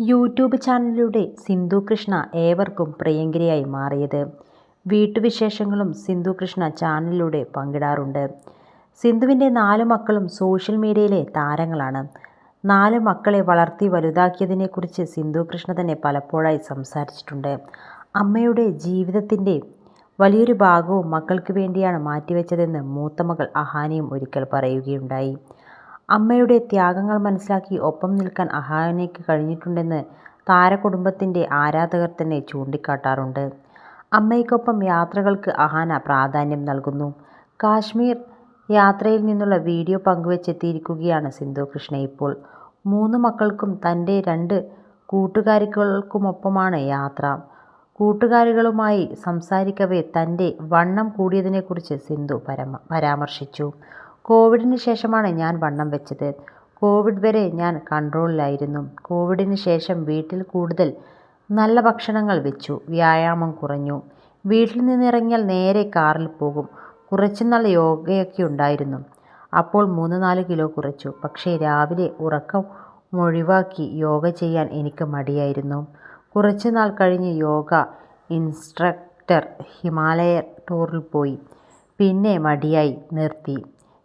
YouTube ചാനലിലൂടെ സിന്ധു കൃഷ്ണ ഏവർക്കും പ്രിയങ്കരിയായി മാറിയത്. വീട്ടുവിശേഷങ്ങളും സിന്ധു കൃഷ്ണ ചാനലിലൂടെ പങ്കിടാറുണ്ട്. സിന്ധുവിന്റെ നാല് മക്കളും സോഷ്യൽ മീഡിയയിലെ താരങ്ങളാണ്. നാല് മക്കളെ വളർത്തി വലുതാക്കിയതിനെക്കുറിച്ച് സിന്ധു കൃഷ്ണ തന്നെ പലപ്പോഴായി സംസാരിച്ചിട്ടുണ്ട്. അമ്മയുടെ ജീവിതത്തിന്റെ വലിയൊരു ഭാഗവും മക്കൾക്ക് വേണ്ടിയാണ് മാറ്റിവെച്ചതെന്ന് മൂത്ത മകൾ അഹാനയും ഒരിക്കൽ പറയുകയുണ്ടായി. അമ്മയുടെ ത്യാഗങ്ങൾ മനസ്സിലാക്കി ഒപ്പം നിൽക്കാൻ അഹാനയ്ക്ക് കഴിഞ്ഞിട്ടുണ്ടെന്ന് താരകുടുംബത്തിന്റെ ആരാധകർ തന്നെ ചൂണ്ടിക്കാട്ടാറുണ്ട്. അമ്മയ്ക്കൊപ്പം യാത്രകൾക്ക് അഹാന പ്രാധാന്യം നൽകുന്നു. കാശ്മീർ യാത്രയിൽ നിന്നുള്ള വീഡിയോ പങ്കുവെച്ചെത്തിയിരിക്കുകയാണ് സിന്ധു കൃഷ്ണ ഇപ്പോൾ. മൂന്ന് മക്കൾക്കും തന്റെ രണ്ട് കൂട്ടുകാരികൾക്കുമൊപ്പമാണ് യാത്ര. കൂട്ടുകാരികളുമായി സംസാരിക്കവേ തന്റെ വണ്ണം കൂടിയതിനെക്കുറിച്ച് സിന്ധു പരമ പരാമർശിച്ചു. കോവിഡിന് ശേഷമാണ് ഞാൻ വണ്ണം വെച്ചത്. കോവിഡ് വരെ ഞാൻ കൺട്രോളിലായിരുന്നു. കോവിഡിന് ശേഷം വീട്ടിൽ കൂടുതൽ നല്ല ഭക്ഷണങ്ങൾ വെച്ചു. വ്യായാമം കുറഞ്ഞു. വീട്ടിൽ നിന്നിറങ്ങിയാൽ നേരെ കാറിൽ പോകും. കുറച്ചുനാൾ യോഗയൊക്കെ ഉണ്ടായിരുന്നു. അപ്പോൾ മൂന്ന് നാല് കിലോ കുറച്ചു. പക്ഷേ രാവിലെ ഉറക്കം ഒഴിവാക്കി യോഗ ചെയ്യാൻ എനിക്ക് മടിയായിരുന്നു. കുറച്ച് നാൾ കഴിഞ്ഞ് യോഗ ഇൻസ്ട്രക്ടർ ഹിമാലയ ടൂറിൽ പോയി. പിന്നെ മടിയായി നിർത്തി.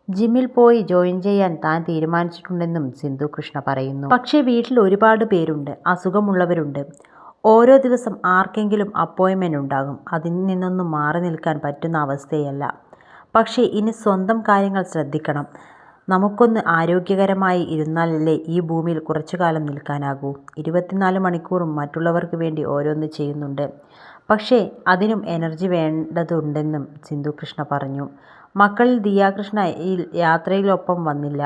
ജിമ്മിൽ പോയി ജോയിൻ ചെയ്യാൻ താൻ തീരുമാനിച്ചിട്ടുണ്ടെന്നും സിന്ധു കൃഷ്ണ പറയുന്നു. പക്ഷേ വീട്ടിൽ ഒരുപാട് പേരുണ്ട്. അസുഖമുള്ളവരുണ്ട്. ഓരോ ദിവസം ആർക്കെങ്കിലും അപ്പോയിൻമെന്റ് ഉണ്ടാകും. അതിൽ നിന്നൊന്നും മാറി നിൽക്കാൻ പറ്റുന്ന അവസ്ഥയല്ല. പക്ഷേ ഇനി സ്വന്തം കാര്യങ്ങൾ ശ്രദ്ധിക്കണം. നമുക്കൊന്ന് ആരോഗ്യകരമായി ഇരുന്നാലല്ലേ ഈ ഭൂമിയിൽ കുറച്ചു കാലം നിൽക്കാനാകൂ. ഇരുപത്തിനാല് മണിക്കൂറും മറ്റുള്ളവർക്ക് വേണ്ടി ഓരോന്ന് ചെയ്യുന്നുണ്ട്. പക്ഷേ അതിനും എനർജി വേണ്ടതുണ്ടെന്നും സിന്ധു കൃഷ്ണ പറഞ്ഞു. മക്കളിൽ ദിയ കൃഷ്ണ ഈ യാത്രയിലൊപ്പം വന്നില്ല.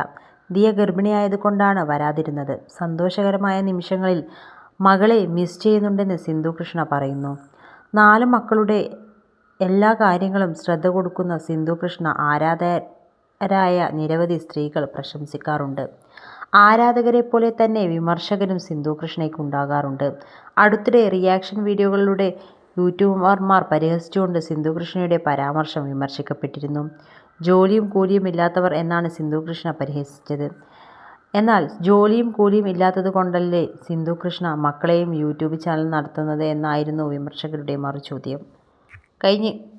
ദിയ ഗർഭിണിയായതുകൊണ്ടാണ് വരാതിരുന്നത്. സന്തോഷകരമായ നിമിഷങ്ങളിൽ മകളെ മിസ് ചെയ്യുന്നുണ്ടെന്ന് സിന്ധു കൃഷ്ണ പറയുന്നു. നാല് മക്കളുടെ എല്ലാ കാര്യങ്ങളും ശ്രദ്ധ കൊടുക്കുന്ന സിന്ധു കൃഷ്ണ ആരാധകരായ നിരവധി സ്ത്രീകൾ പ്രശംസിക്കാറുണ്ട്. ആരാധകരെ പോലെ തന്നെ വിമർശകരും സിന്ധു കൃഷ്ണയ്ക്ക് ഉണ്ടാകാറുണ്ട് അടുത്തിടെ റിയാക്ഷൻ വീഡിയോകളിലൂടെ യൂട്യൂബർമാർ പരിഹസിച്ചുകൊണ്ട് സിന്ധു കൃഷ്ണയുടെ പരാമർശം വിമർശിക്കപ്പെട്ടിരുന്നു. ജോലിയും കൂലിയും ഇല്ലാത്തവർ എന്നാണ് സിന്ധു കൃഷ്ണ പരിഹസിച്ചത്. എന്നാൽ ജോലിയും കൂലിയും ഇല്ലാത്തത് കൊണ്ടല്ലേ സിന്ധു കൃഷ്ണ മക്കളെയും യൂട്യൂബ് ചാനൽ നടത്തുന്നത് എന്നായിരുന്നു വിമർശകരുടെ മറുചോദ്യം. കഴിഞ്ഞ്